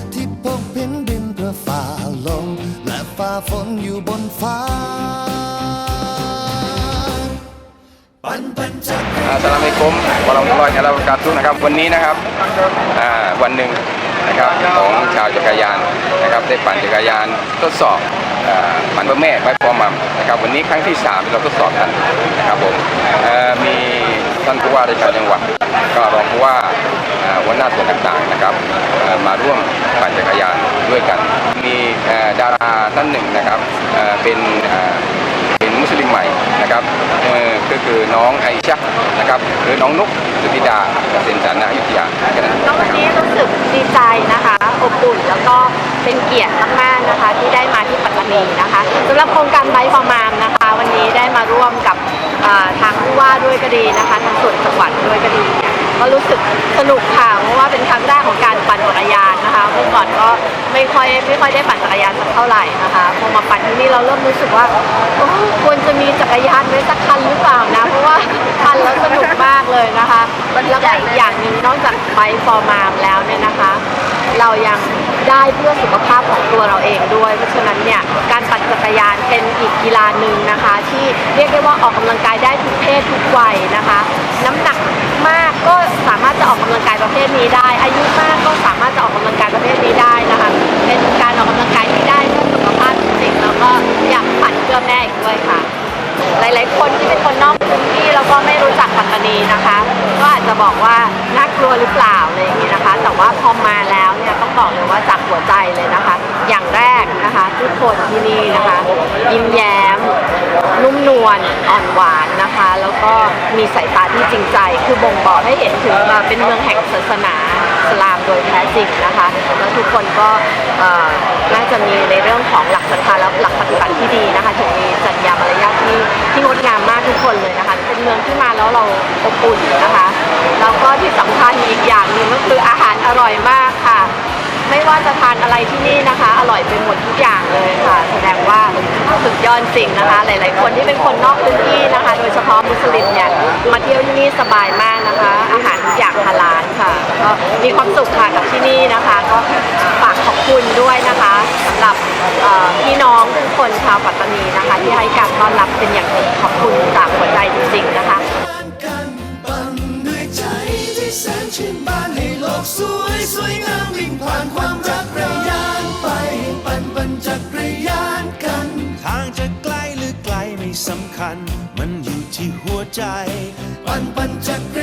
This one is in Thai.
พก ฝ่าฝนอยู่บนฟ้า ปันปันจักรอัสลามุอะลัยกุมวะเราะมะตุลลอฮิวะบะเราะกาตุนะครับ วันนี้นะครับอ่าวันหนึ่งนะครับของชาวจักรยานนะครับได้ปั่นจักรยานทดสอบปั่นบะแม่ไปฟอร์มัมนะครับ วันนี้ครั้งที่สามเราทดสอบกันนะครับผมมีท่านผู้ว่าราชการจังหวัดก็รองผู้ว่าอ่าหัวหน้าส่วนต่างๆนะครับมาร่วมปั่นจักรยานด้วยกัน ดาราท่านหนึ่งนะครับเป็นเป็นมุสลิมใหม่นะครับก็คือน้องไอชะนะครับหรือน้องนุกสุธิดาเกษมจันทร์อยุธยาแค่นั้นก็วันนี้รู้สึกดีใจนะคะอบอุ่นแล้วก็เป็นเกียรติมากๆนะคะที่ได้มาที่ปัตตานีนะคะสำหรับโครงการไบฟอร์มามนะคะ วันนี้ได้มาร่วมกับทางผู้ว่าด้วยก็ดีนะคะทางส่วนจังหวัดด้วยก็ดีก็รู้สึกสนุกค่ะ ไม่ค่อยไม่ค่อยได้ปั่นจักรยานสักเท่าไหร่นะคะพอมาปั่นที่นี่เราเริ่มรู้สึกว่าควรจะมีจักรยานไว้สักคันหรือเปล่านะเพราะว่าปั่นแล้วสนุกมากเลยนะคะแล้วก็อีกอย่างหนึ่งนอกจากไบฟอร์มามแล้วเนี่ยนะคะ เรายังได้เพื่อสุขภาพของตัวเราเองด้วย เพราะฉะนั้นเนี่ยการปั่นจักรยานเป็นอีกกีฬาหนึ่งนะคะ ที่เรียกได้ว่าออกกำลังกายได้ทุกเพศทุกวัยนะคะ น้ำหนักมากก็สามารถจะออกกำลังกายประเภทนี้ได้ อายุมากก็สามารถจะออกกำลังกายประเภทนี้ได้นะคะ ต้องบอกเลยว่าจากหัวใจเลยนะคะ อย่างแรกนะคะทุกคนที่นี่นะคะ ยิ้มแย้ม นุ่มนวลอ่อนหวานนะคะ แล้วก็มีสายตาที่จริงใจ คือบ่งบอกให้เห็นถึงว่าเป็นเมืองแห่งศาสนาอิสลามโดยแท้จริงนะคะ แล้วทุกคนก็เอ่อน่าจะมีในเรื่องของหลักศรัทธาและหลักปฏิบัติที่ดีนะคะถึงมีจรรยามารยาทที่ที่งดงามมากทุกคนเลยนะคะเป็นเมืองที่มาแล้วเราอบอุ่นนะคะแล้วก็ที่สำคัญอีกอย่างหนึ่งก็คืออาหารอร่อยมาก ไม่ว่าจะทานอะไรที่นี่นะคะ อร่อยไปหมดทุกอย่างเลยค่ะ แสดงว่าสุดยอดจริงนะคะ หลาย ๆ คนที่เป็นคนนอกพื้นที่นะคะ โดยเฉพาะมุสลิมเนี่ยมาเที่ยวที่นี่สบายมากนะคะ อาหารทุกอย่างฮาลาลค่ะก็มีความสุขค่ะกับที่นี่นะคะ ก็ฝากขอบคุณด้วยนะคะสำหรับพี่น้องทุกคนชาวปัตตานีนะคะ ที่ให้การต้อนรับเป็นอย่างดีขอบคุณจากหัวใจจ สำคัญ มันอยู่ที่หัวใจ ปันปันจักร